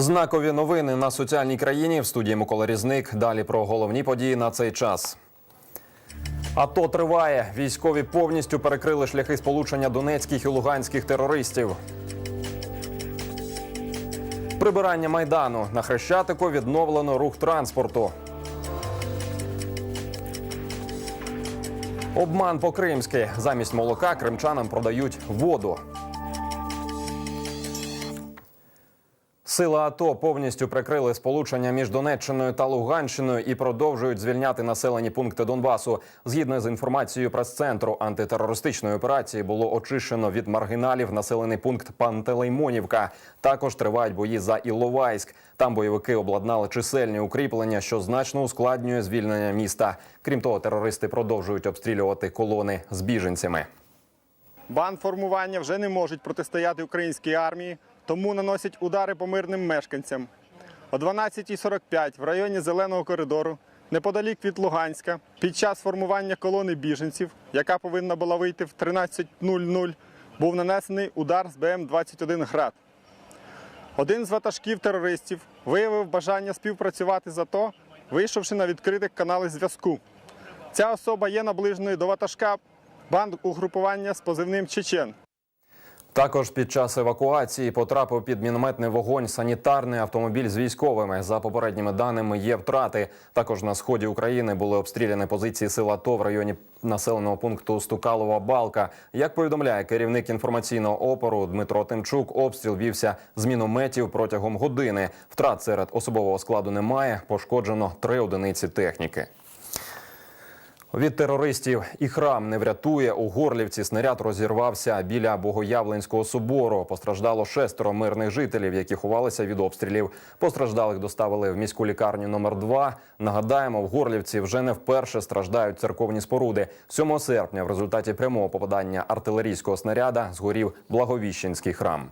Знакові новини на соціальній країні в студії Микола Різник. Далі про головні події на цей час. АТО триває. Військові повністю перекрили шляхи сполучення донецьких і луганських терористів. Прибирання майдану на хрещатику відновлено рух транспорту. Обман по-кримськи. Замість молока кримчанам продають воду. Сили АТО повністю прикрили сполучення між Донеччиною та Луганщиною і продовжують звільняти населені пункти Донбасу. Згідно з інформацією прес-центру антитерористичної операції, було очищено від маргіналів населений пункт Пантелеймонівка. Також тривають бої за Іловайськ. Там бойовики обладнали чисельні укріплення, що значно ускладнює звільнення міста. Крім того, терористи продовжують обстрілювати колони з біженцями. Бандформування вже не можуть протистояти українській армії, тому наносять удари по мирним мешканцям. О 12.45 в районі Зеленого коридору, неподалік від Луганська, під час формування колони біженців, яка повинна була вийти в 13.00, був нанесений удар з БМ-21 «Град». Один з ватажків терористів виявив бажання співпрацювати з АТО, вийшовши на відкритих канали зв'язку. Ця особа є наближеною до ватажка банд угрупування з позивним Чечен. Також під час евакуації потрапив під мінометний вогонь санітарний автомобіль з військовими. За попередніми даними є втрати. Також на сході України були обстріляні позиції сил АТО в районі населеного пункту Стукалова Балка. Як повідомляє керівник інформаційного опору Дмитро Тимчук, обстріл вівся з мінометів протягом години. Втрат серед особового складу немає. Пошкоджено три одиниці техніки. Від терористів і храм не врятує. У Горлівці снаряд розірвався біля Богоявленського собору. Постраждало шестеро мирних жителів, які ховалися від обстрілів. Постраждалих доставили в міську лікарню номер 2 Нагадаємо, в Горлівці вже не вперше страждають церковні споруди. 7 серпня в результаті прямого попадання артилерійського снаряда згорів Благовіщенський храм.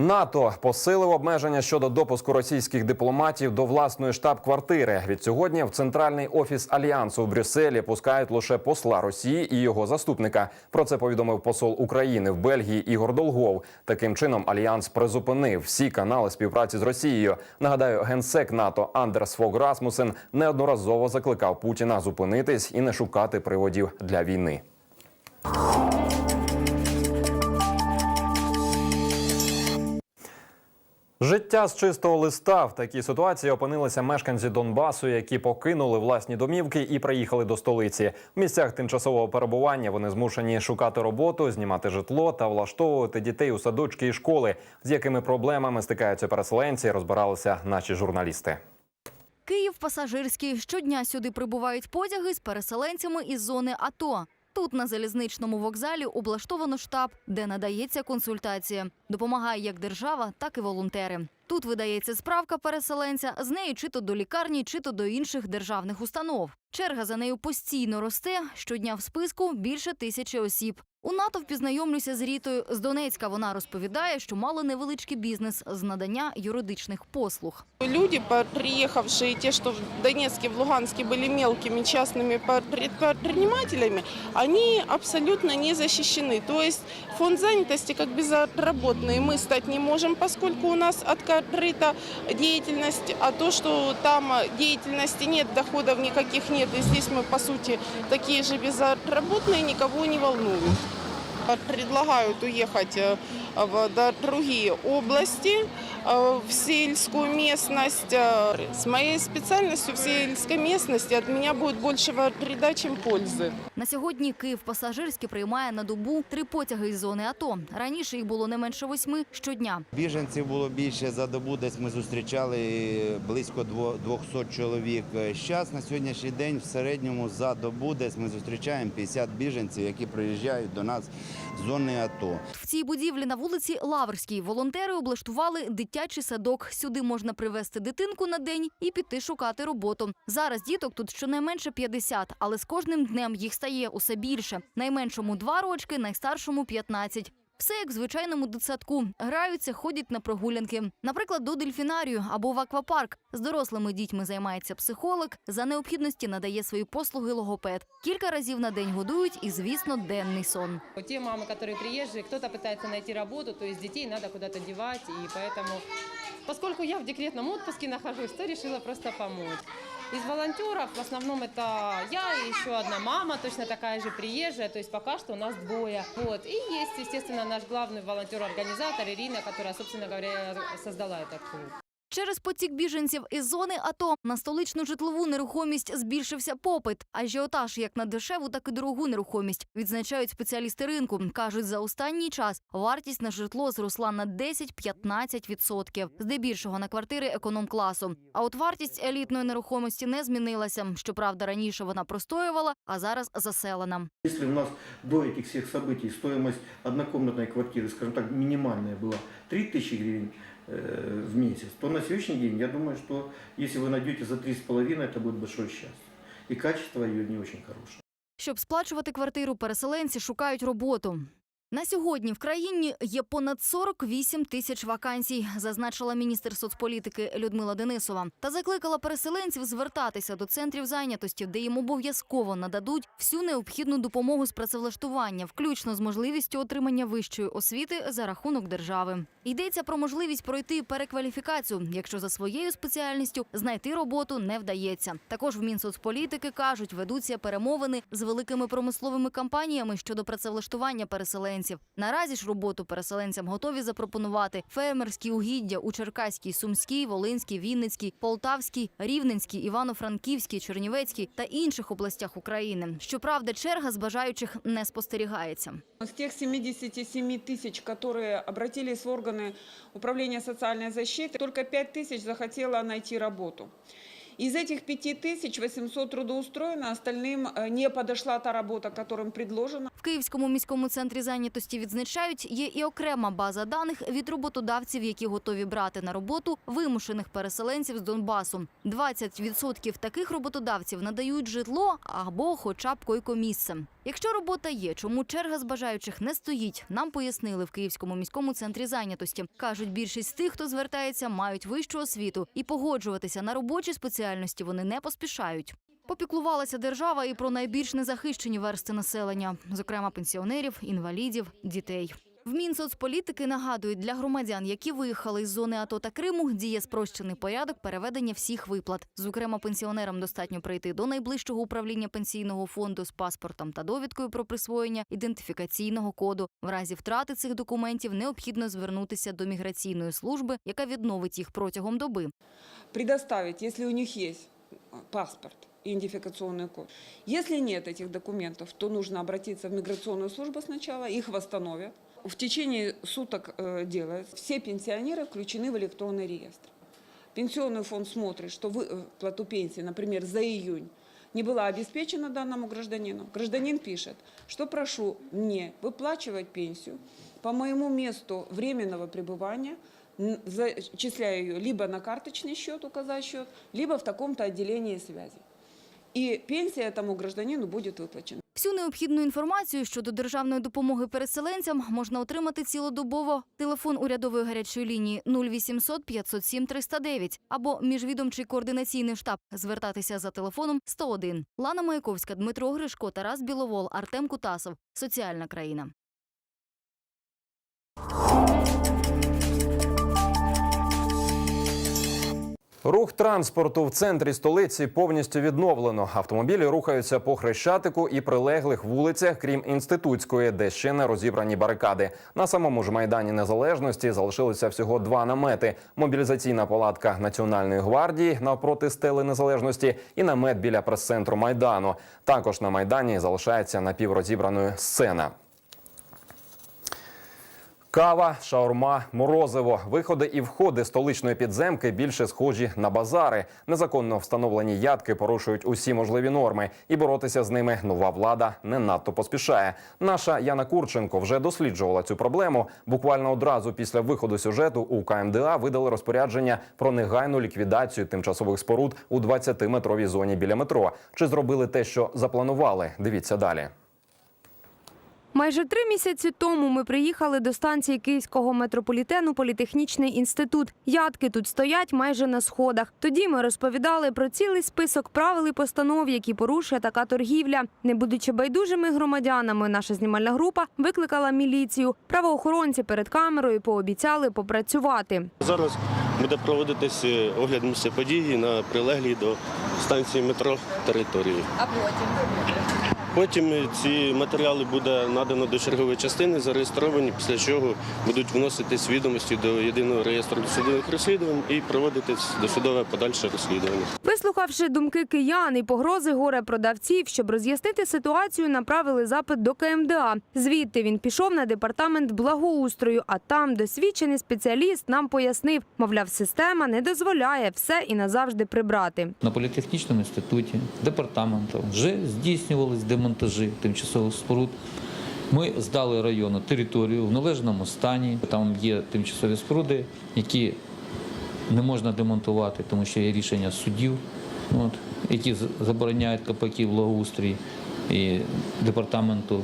НАТО посилив обмеження щодо допуску російських дипломатів до власної штаб-квартири. Від сьогодні в центральний офіс альянсу в Брюсселі пускають лише посла Росії і його заступника. Про це повідомив посол України в Бельгії Ігор Долгов. Таким чином альянс призупинив всі канали співпраці з Росією. Нагадаю, генсек НАТО Андерс Фог Расмусен неодноразово закликав Путіна зупинитись і не шукати приводів для війни. Життя з чистого листа в такій ситуації опинилися мешканці Донбасу, які покинули власні домівки і приїхали до столиці. В місцях тимчасового перебування вони змушені шукати роботу, знімати житло та влаштовувати дітей у садочки і школи. З якими проблемами стикаються переселенці, розбиралися наші журналісти. Київ пасажирський. Щодня сюди прибувають потяги з переселенцями із зони АТО. Тут на залізничному вокзалі облаштовано штаб, де надається консультація. Допомагає як держава, так і волонтери. Тут видається справка переселенця з нею чи то до лікарні, чи то до інших державних установ. Черга за нею постійно росте. Щодня в списку більше тисячі осіб. У натовпі знайомлюся з Рітою. З Донецька вона розповідає, що мала невеличкий бізнес з надання юридичних послуг. Люди, по- приехавшие, те, что в Донецке, в Луганске были мелкими частными предпринимателями, они абсолютно не защищены. То есть фонд занятости как безработные мы стать не можем, поскольку у нас открыта деятельность, а то, что там деятельности нет, доходов никаких нет, и здесь мы, по сути, такие же безработные, никого не волнуют. Предлагают уехать э, в другие области, в сельскую местность. Э, С моей специальностью в сельской местности от меня будет больше вреда, чем пользы. На сьогодні Київ пасажирський приймає на добу три потяги із зони АТО. Раніше їх було не менше восьми щодня. Біженців було більше за добу. Десь ми зустрічали близько дво- 200 чоловік. Зараз на сьогоднішній день в середньому за добу десь ми зустрічаємо 50 біженців, які приїжджають до нас з зони АТО. В цій будівлі на вулиці Лаврській волонтери облаштували дитячий садок. Сюди можна привезти дитинку на день і піти шукати роботу. Зараз діток тут щонайменше 50, але з кожним днем їх стає усе більше. Найменшому два рочки, найстаршому 15. Все як в звичайному дитсадку. Граються, ходять на прогулянки. Наприклад, до дельфінарію або в аквапарк. З дорослими дітьми займається психолог. За необхідності надає свої послуги логопед. Кілька разів на день годують і, звісно, денний сон. Те мамы, которые приезжие, кто-то пытается найти работу, то есть детей надо куда-то девать, и поэтому, поскольку я в декретном отпуске нахожусь, то решила просто помочь. Из волонтеров в основном это я и еще одна мама, точно такая же приезжая, то есть пока что у нас двое. Вот. И есть, естественно, наш главный волонтер-организатор Ирина, которая, собственно говоря, создала этот клуб. Через потік біженців із зони АТО на столичну житлову нерухомість збільшився попит. Ажіотаж як на дешеву, так і дорогу нерухомість відзначають спеціалісти ринку. кажуть, за останній час вартість на житло зросла на 10-15%, здебільшого на квартири економ-класу. А от вартість елітної нерухомості не змінилася. Щоправда, раніше вона простоювала, а зараз заселена. Если у нас до этих всех событий стоимость однокомнатной квартиры, скажем так, минимальная была 3000 гривен э, в месяц, то на сегодняшний день я думаю, что если вы найдете за 3,5, это будет большое счастье. И качество ее не очень хорошее. Щоб сплачувати квартиру, переселенці шукають роботу. На сьогодні в країні є понад 48 тисяч вакансій, зазначила міністр соцполітики Людмила Денисова, та закликала переселенців звертатися до центрів зайнятості, де їм обов'язково нададуть всю необхідну допомогу з працевлаштування, включно з можливістю отримання вищої освіти за рахунок держави. Йдеться про можливість пройти перекваліфікацію, якщо за своєю спеціальністю знайти роботу не вдається. Також в Мінсоцполітики кажуть, ведуться перемовини з великими промисловими компаніями щодо працевлаштування переселенців Наразі ж роботу переселенцям готові запропонувати фермерські угіддя у Черкаській, Сумській, Волинській, Вінницькій, Полтавській, Рівненській, Івано-Франківській, Чернівецькій та інших областях України. Щоправда, черга з бажаючих не спостерігається. С тех 77 тысяч, которые обратились в органы управления социальной защиты, только 5 тысяч захотело найти работу. Из этих 5 тысяч 800 трудоустроено, остальным э, не подошла та работа, которым предложена. В Київському міському центрі зайнятості відзначають, є і окрема база даних від роботодавців, які готові брати на роботу вимушених переселенців з Донбасу. 20% таких роботодавців надають житло або хоча б койкомісце. Якщо робота є, чому черга з бажаючих не стоїть, нам пояснили в Київському міському центрі зайнятості. Кажуть, більшість з тих, хто звертається, мають вищу освіту і погоджуватися на робочі спеціальності вони не поспішають. Попіклувалася держава і про найбільш незахищені версти населення, зокрема пенсіонерів, інвалідів, дітей. В Мінсоцполітики нагадують, для громадян, які виїхали з зони АТО та Криму, діє спрощений порядок переведення всіх виплат. Зокрема, пенсіонерам достатньо прийти до найближчого управління пенсійного фонду з паспортом та довідкою про присвоєння ідентифікаційного коду. В разі втрати цих документів необхідно звернутися до міграційної служби, яка відновить їх протягом доби. Предоставить, если у них есть э, паспорт и идентификационный код. Если нет этих документов, то нужно обратиться в миграционную службу сначала, их восстановят. В течение суток э, делается. Все пенсионеры включены в электронный реестр. Пенсионный фонд смотрит, что выплату пенсии, например, за июнь, не была обеспечена данному гражданину. Гражданин пишет, что прошу мне выплачивать пенсию по моему месту временного пребывания, зачисляю ее либо на карточный счет, указать счет, либо в таком-то отделении связи. И пенсия этому гражданину будет выплачена. Всю необхідну інформацію щодо державної допомоги переселенцям можна отримати цілодобово. Телефон урядової гарячої лінії 0800 507 309 або міжвідомчий координаційний штаб. Звертатися за телефоном 101. Лана Маяковська, Дмитро Гришко, Тарас Біловол, Артем Кутасов. Соціальна країна. Рух транспорту в центрі столиці повністю відновлено. Автомобілі рухаються по хрещатику і прилеглих вулицях, крім інститутської, де ще не розібрані барикади. На самому ж майдані незалежності залишилися всього два намети: мобілізаційна палатка Національної гвардії навпроти стели незалежності і намет біля прес-центру майдану. Також на майдані залишається напіврозібраною сцена. Кава, шаурма, морозиво, виходи і входи столичної підземки більше схожі на базари. Незаконно встановлені ядки порушують усі можливі норми, і боротися з ними нова влада не надто поспішає. Наша Яна Курченко вже досліджувала цю проблему. Буквально одразу після виходу сюжету у КМДА видали розпорядження про негайну ліквідацію тимчасових споруд у 20-метровій зоні біля метро. Чи зробили те, що запланували? Дивіться далі. Майже три місяці тому ми приїхали до станції київського метрополітену Політехнічний інститут. Ядки тут стоять майже на сходах. Тоді ми розповідали про цілий список правил і постанов, які порушує така торгівля. Не будучи байдужими громадянами, наша знімальна група викликала міліцію. Правоохоронці перед камерою пообіцяли попрацювати. Зараз буде проводитись е, огляд місця події на прилеглій до станції метро території. А потім? Потім ці матеріали буде надано до чергової частини, зареєстровані, після чого будуть вноситись відомості до єдиного реєстру досудових розслідувань і проводитись досудове подальше розслідування. Вислухавши думки киян і погрози горе продавців, щоб роз'яснити ситуацію, направили запит до КМДА. Звідти він пішов на департамент благоустрою, а там досвідчений спеціаліст нам пояснив, мовляв, система не дозволяє все і назавжди прибрати. На політехнічному інституті департаментом вже здійснювались демонтажі тимчасових споруд. Ми здали району територію в належному стані. Там є тимчасові споруди, які не можна демонтувати, тому що є рішення судів, от, які забороняють КПК благоустрій і департаменту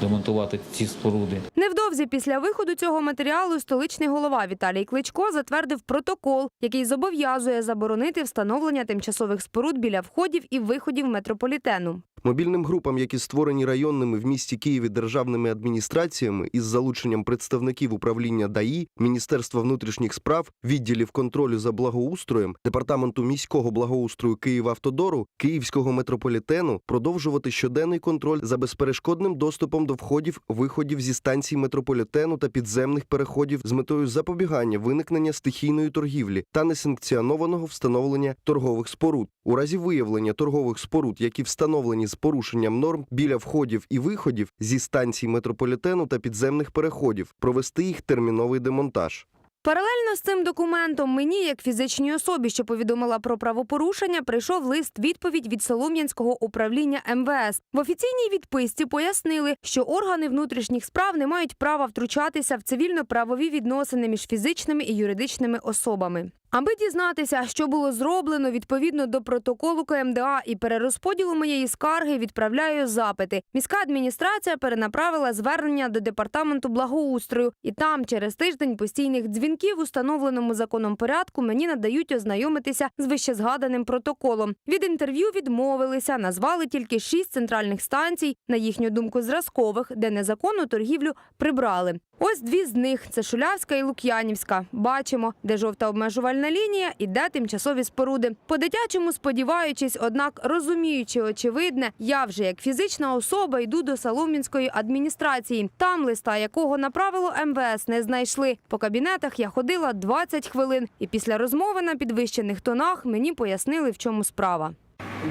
демонтувати ці споруди. Невдовзі після виходу цього матеріалу столичний голова Віталій Кличко затвердив протокол, який зобов'язує заборонити встановлення тимчасових споруд біля входів і виходів метрополітену. Мобільним групам, які створені районними в місті Києві державними адміністраціями із залученням представників управління ДАІ, Міністерства внутрішніх справ, відділів контролю за благоустроєм, департаменту міського благоустрою Київавтодору, Київського метрополітену, продовжувати щоденний контроль за безперешкодним доступом до входів, виходів зі станцій метрополітену та підземних переходів з метою запобігання виникнення стихійної торгівлі та несанкціонованого встановлення торгових споруд. У разі виявлення торгових споруд, які встановлені з порушенням норм біля входів і виходів зі станцій метрополітену та підземних переходів, провести їх терміновий демонтаж. Паралельно з цим документом мені, як фізичній особі, що повідомила про правопорушення, прийшов лист відповідь від Солом'янського управління МВС. В офіційній відписці пояснили, що органи внутрішніх справ не мають права втручатися в цивільно-правові відносини між фізичними і юридичними особами. Аби дізнатися, що було зроблено відповідно до протоколу КМДА і перерозподілу моєї скарги, відправляю запити. Міська адміністрація перенаправила звернення до департаменту благоустрою, і там через тиждень постійних дзвінків, установленому законом порядку, мені надають ознайомитися з вищезгаданим протоколом. Від інтерв'ю відмовилися, назвали тільки шість центральних станцій, на їхню думку, зразкових, де незаконну торгівлю прибрали. Ось дві з них це Шулявська і Лук'янівська. Бачимо, де жовта обмежувальна лінія і де тимчасові споруди. По-дитячому сподіваючись, однак розуміючи очевидне, я вже як фізична особа йду до Солом'янської адміністрації. Там листа, якого направило МВС, не знайшли. По кабінетах я ходила 20 хвилин, і після розмови на підвищених тонах мені пояснили, в чому справа.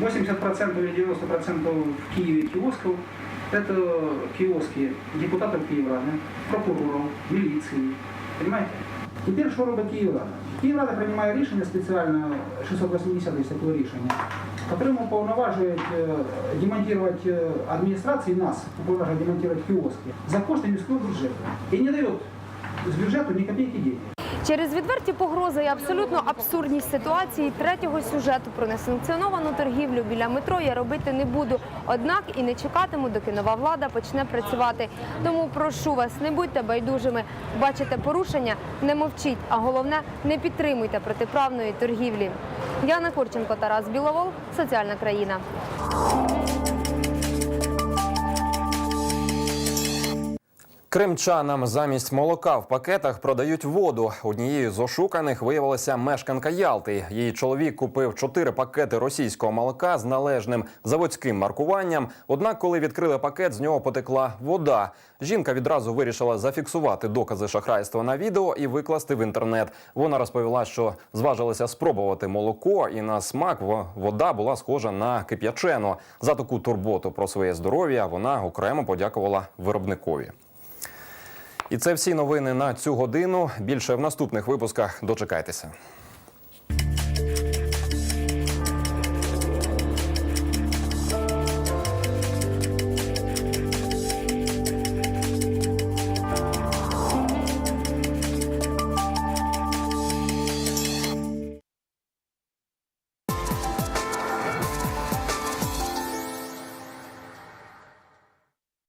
80% или 90% в Киеве киосков – это киоски депутатов Киеврады, прокуроров, милиции. Понимаете? Теперь що робить Київрада? Київрада приймає рішення спеціально 680 є таке рішення, которым уповноважують е, демонтировать е, адміністрації нас, уповноважують демонтировать киоски за кошти міського бюджету. І не дають з бюджету ні копійки денег. Через відверті погрози і абсолютно абсурдність ситуації третього сюжету про несанкціоновану торгівлю біля метро я робити не буду. Однак і не чекатиму, доки нова влада почне працювати. Тому прошу вас, не будьте байдужими. Бачите порушення, не мовчіть. А головне, не підтримуйте протиправної торгівлі. Яна Курченко, Тарас Біловол, соціальна країна. Кримчанам замість молока в пакетах продають воду. Однією з ошуканих виявилася мешканка Ялти. Її чоловік купив чотири пакети російського молока з належним заводським маркуванням. Однак, коли відкрили пакет, з нього потекла вода. Жінка відразу вирішила зафіксувати докази шахрайства на відео і викласти в інтернет. Вона розповіла, що зважилася спробувати молоко, і на смак во- вода була схожа на кип'ячену. За таку турботу про своє здоров'я вона окремо подякувала виробникові. І це всі новини на цю годину. Більше в наступних випусках. Дочекайтеся.